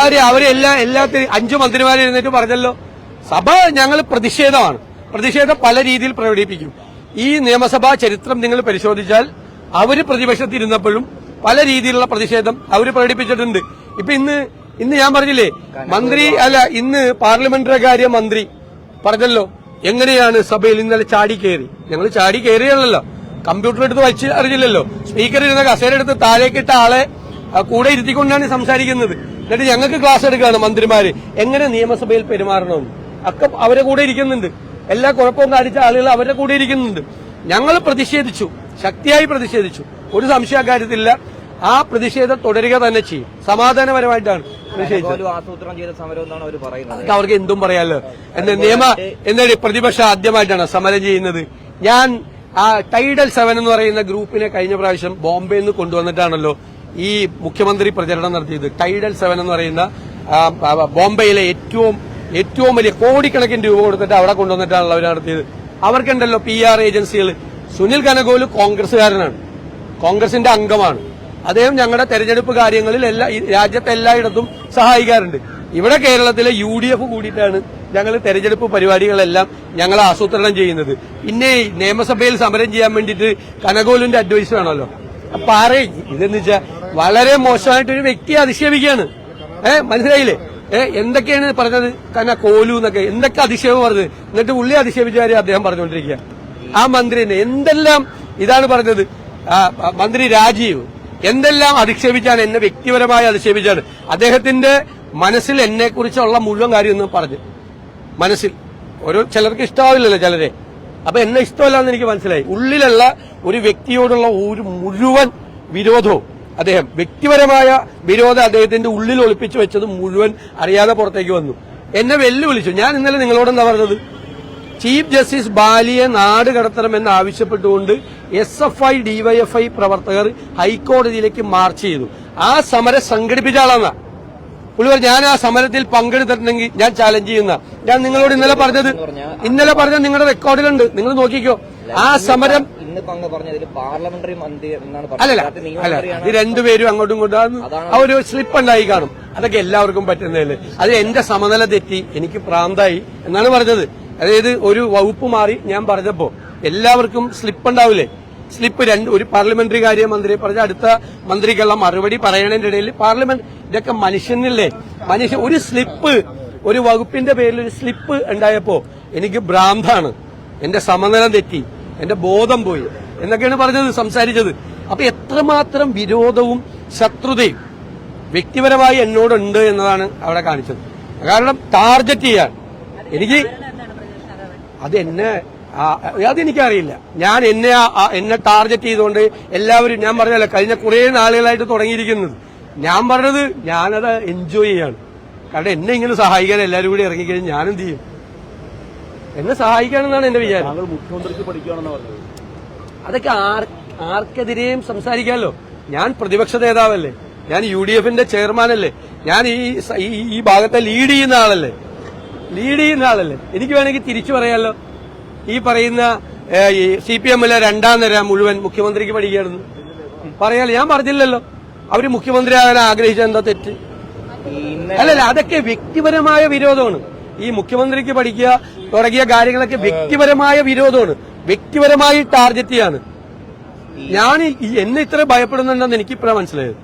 ആര് അവർ എല്ലാ എല്ലാത്തിനും അഞ്ചു മന്ത്രിമാരിരുന്നിട്ട് പറഞ്ഞല്ലോ. സഭ ഞങ്ങൾ പ്രതിഷേധമാണ്. പ്രതിഷേധം പല രീതിയിൽ പ്രകടിപ്പിക്കും. ഈ നിയമസഭാ ചരിത്രം നിങ്ങൾ പരിശോധിച്ചാൽ അവർ പ്രതിപക്ഷത്തിരുന്നപ്പോഴും പല രീതിയിലുള്ള പ്രതിഷേധം അവർ പ്രകടിപ്പിച്ചിട്ടുണ്ട്. ഇപ്പൊ ഇന്ന് ഇന്ന് ഞാൻ പറഞ്ഞില്ലേ മന്ത്രി അല്ല ഇന്ന് പാർലമെന്ററി കാര്യ മന്ത്രി പറഞ്ഞല്ലോ എങ്ങനെയാണ് സഭയിൽ ഇന്നലെ ചാടി കയറി? ഞങ്ങൾ ചാടി കയറിയല്ലോ കമ്പ്യൂട്ടർ എടുത്ത് വച്ച് അറിയില്ലല്ലോ. സ്പീക്കർ ഇരുന്ന കസേര എടുത്ത് താഴേക്കിട്ട ആളെ കൂടെ ഇരുത്തിക്കൊണ്ടാണ് സംസാരിക്കുന്നത്. എന്നിട്ട് ഞങ്ങൾക്ക് ക്ലാസ് എടുക്കുകയാണ് മന്ത്രിമാര്. എങ്ങനെ നിയമസഭയിൽ പെരുമാറണമെന്ന് ഒക്കെ അവരെ കൂടെ ഇരിക്കുന്നുണ്ട്. എല്ലാ കുഴപ്പവും കാണിച്ച ആളുകൾ അവരുടെ കൂടെ ഇരിക്കുന്നുണ്ട്. ഞങ്ങൾ പ്രതിഷേധിച്ചു. ശക്തിയായി പ്രതിഷേധിച്ചു. ഒരു സംശയ കാര്യത്തില്ല ആ പ്രതിഷേധം തുടരുക തന്നെ ചെയ്യും. സമാധാനപരമായിട്ടാണ് പ്രതിഷേധിച്ചത്. അവർക്ക് എന്തും പറയാലോ. എന്ന് നിയമ എന്നൊരു പ്രതിപക്ഷം ആദ്യമായിട്ടാണ് സമരം ചെയ്യുന്നത്? ഞാൻ ആ ടൈഡൽ സെവൻ എന്ന് പറയുന്ന ഗ്രൂപ്പിനെ കഴിഞ്ഞ പ്രാവശ്യം ബോംബെയിൽ നിന്ന് കൊണ്ടുവന്നിട്ടാണല്ലോ ഈ മുഖ്യമന്ത്രി പ്രചരണം നടത്തിയത്. ടൈഡൽ സെവൻ എന്ന് പറയുന്ന ബോംബെയിലെ ഏറ്റവും ഏറ്റവും വലിയ കോടിക്കണക്കിന് രൂപ കൊടുത്തിട്ട് അവിടെ കൊണ്ടുവന്നിട്ടാണല്ലോ അവർ നടത്തിയത്. അവർക്കുണ്ടല്ലോ പി ആർ ഏജൻസികൾ സുനിൽ കനകോൽ കോൺഗ്രസുകാരനാണ് കോൺഗ്രസിന്റെ അംഗമാണ്. അദ്ദേഹം ഞങ്ങളുടെ തെരഞ്ഞെടുപ്പ് കാര്യങ്ങളിൽ എല്ലാ രാജ്യത്തെ എല്ലായിടത്തും സഹായിക്കാറുണ്ട്. ഇവിടെ കേരളത്തിലെ യു ഡി എഫ് കൂടിയിട്ടാണ് ഞങ്ങൾ തെരഞ്ഞെടുപ്പ് പരിപാടികളെല്ലാം ഞങ്ങൾ ആസൂത്രണം ചെയ്യുന്നത്. പിന്നെ നിയമസഭയിൽ സമരം ചെയ്യാൻ വേണ്ടിയിട്ട് കനകോലിന്റെ അഡ്വൈസ് വേണമല്ലോ. അപ്പൊ ആരെ ഇതെന്ന് വെച്ചാൽ വളരെ മോശമായിട്ടൊരു വ്യക്തിയെ അധിക്ഷേപിക്കുകയാണ്. ഏഹ് മനസ്സിലായില്ലേ? ഏഹ് എന്തൊക്കെയാണ് പറഞ്ഞത്? കന കോലു എന്നൊക്കെ എന്തൊക്കെ അധിക്ഷേപം പറഞ്ഞത്? എന്നിട്ട് ഉള്ളി അധിക്ഷേപിച്ച അദ്ദേഹം പറഞ്ഞുകൊണ്ടിരിക്കുക ആ മന്ത്രിനെ എന്തെല്ലാം ഇതാണ് പറഞ്ഞത്? മന്ത്രി രാജീവ് എന്തെല്ലാം അധിക്ഷേപിച്ചാണ് എന്നെ വ്യക്തിപരമായി അധിക്ഷേപിച്ചാണ്? അദ്ദേഹത്തിന്റെ മനസ്സിൽ എന്നെ കുറിച്ചുള്ള മുഴുവൻ കാര്യം ഒന്നും പറഞ്ഞു. മനസ്സിൽ. ഓരോ ചിലർക്ക് ഇഷ്ടാവില്ലല്ലോ ചിലരെ. അപ്പൊ എന്നെ ഇഷ്ടമല്ല എന്ന് എനിക്ക് മനസ്സിലായി. ഉള്ളിലുള്ള ഒരു വ്യക്തിയോടുള്ള ഒരു മുഴുവൻ വിരോധവും അദ്ദേഹം വ്യക്തിപരമായ വിരോധം അദ്ദേഹത്തിന്റെ ഉള്ളിൽ ഒളിപ്പിച്ചു വെച്ചത് മുഴുവൻ അറിയാതെ പുറത്തേക്ക് വന്നു. എന്നെ വെല്ലുവിളിച്ചു. ഞാൻ ഇന്നലെ നിങ്ങളോട് എന്താ പറഞ്ഞത്? ചീഫ് ജസ്റ്റിസ് ബാലിയെ നാട് കടത്തണമെന്ന് ആവശ്യപ്പെട്ടുകൊണ്ട് എസ് എഫ് ഐ ഡിവൈഎഫ്ഐ പ്രവർത്തകർ ഹൈക്കോടതിയിലേക്ക് മാർച്ച് ചെയ്തു. ആ സമരം സംഘടിപ്പിച്ച ആളാന്നാ. പുള്ളി പറഞ്ഞു ഞാൻ ആ സമരത്തിൽ പങ്കെടുത്തിട്ടുണ്ടെങ്കിൽ ഞാൻ ചാലഞ്ച് ചെയ്യുന്ന. ഞാൻ നിങ്ങളോട് ഇന്നലെ പറഞ്ഞത് ഇന്നലെ പറഞ്ഞത് നിങ്ങളുടെ റെക്കോർഡിലുണ്ട് നിങ്ങൾ നോക്കിക്കോ. ആ സമരം പാർലമെന്ററി മന്ത്രി അല്ലല്ല അല്ല ഇത് രണ്ടുപേരും അങ്ങോട്ടും ഇങ്ങോട്ടും ആ ഒരു സ്ലിപ്പ് ഉണ്ടായി കാണും. അതൊക്കെ എല്ലാവർക്കും പറ്റുന്നതല്ലേ. അത് എന്റെ സമനില തെറ്റി എനിക്ക് പ്രാന്തായി എന്നാണ് പറഞ്ഞത്. അതായത് ഒരു വകുപ്പ് മാറി ഞാൻ പറഞ്ഞപ്പോ എല്ലാവർക്കും സ്ലിപ്പ് ഉണ്ടാവില്ലേ? സ്ലിപ്പ് രണ്ട് ഒരു പാർലമെന്ററി കാര്യ മന്ത്രി പറഞ്ഞ അടുത്ത മന്ത്രിക്കുള്ള മറുപടി പറയണതിന്റെ ഇടയിൽ പാർലമെന്റ് ഇതൊക്കെ മനുഷ്യനല്ലേ? മനുഷ്യ ഒരു സ്ലിപ്പ് ഒരു വകുപ്പിന്റെ പേരിൽ ഒരു സ്ലിപ്പ് ഉണ്ടായപ്പോ എനിക്ക് ഭ്രാന്താണ്. എന്റെ സമനില തെറ്റി. എന്റെ ബോധം പോയി. എന്നൊക്കെയാണ് പറഞ്ഞത് സംസാരിച്ചത്. അപ്പൊ എത്രമാത്രം വിരോധവും ശത്രുതയും വ്യക്തിപരമായി എന്നോടുണ്ട് എന്നതാണ് അവിടെ കാണിച്ചത്. കാരണം ടാർഗറ്റ് ചെയ്യാൻ. എനിക്ക് അത് എന്നെ അതെനിക്കറിയില്ല. ഞാൻ എന്നെ എന്നെ ടാർഗറ്റ് ചെയ്തുകൊണ്ട് എല്ലാവരും ഞാൻ പറഞ്ഞല്ലോ കഴിഞ്ഞ കുറേ നാളുകളായിട്ട് തുടങ്ങിയിരിക്കുന്നത്. ഞാൻ പറഞ്ഞത് ഞാനത് എൻജോയ് ചെയ്യാണ്. കാരണം എന്നെ ഇങ്ങനെ സഹായിക്കാൻ എല്ലാവരും കൂടി ഇറങ്ങിക്കഴിഞ്ഞാൽ ഞാൻ എന്ത് ചെയ്യും? എന്നെ സഹായിക്കാനെന്നാണ് എന്റെ വിചാരം. മുഖ്യമന്ത്രിക്ക് പഠിക്കുകയാണെന്ന് പറഞ്ഞത്. അതൊക്കെ ആർ ആർക്കെതിരെയും സംസാരിക്കാമല്ലോ. ഞാൻ പ്രതിപക്ഷ നേതാവല്ലേ. ഞാൻ യു ഡി എഫിന്റെ ചെയർമാനല്ലേ. ഞാൻ ഈ ഈ ഈ ഭാഗത്തെ ലീഡ് ചെയ്യുന്ന ആളല്ലേ. ലീഡ് ചെയ്യുന്ന ആളല്ലേ. എനിക്ക് വേണമെങ്കിൽ തിരിച്ചു പറയാമല്ലോ ഈ പറയുന്ന സി പി എമ്മിലെ രണ്ടാം നിര മുഴുവൻ മുഖ്യമന്ത്രിക്ക് പഠിക്കുകയാണെന്ന് പറയാലോ. ഞാൻ പറഞ്ഞില്ലല്ലോ. അവർ മുഖ്യമന്ത്രിയാകാൻ ആഗ്രഹിച്ച എന്താ തെറ്റ്? അല്ലല്ല അതൊക്കെ വ്യക്തിപരമായ വിരോധമാണ്. ഈ മുഖ്യമന്ത്രിക്ക് പഠിക്കുക തുടങ്ങിയ കാര്യങ്ങളൊക്കെ വ്യക്തിപരമായ വിരോധമാണ്. വ്യക്തിപരമായി ടാർഗറ്റ് ചെയ്യാണ്. ഞാൻ എന്നെ ഇത്ര ഭയപ്പെടുന്നുണ്ടെന്ന് എനിക്കിപ്പോഴാണ് മനസ്സിലായത്.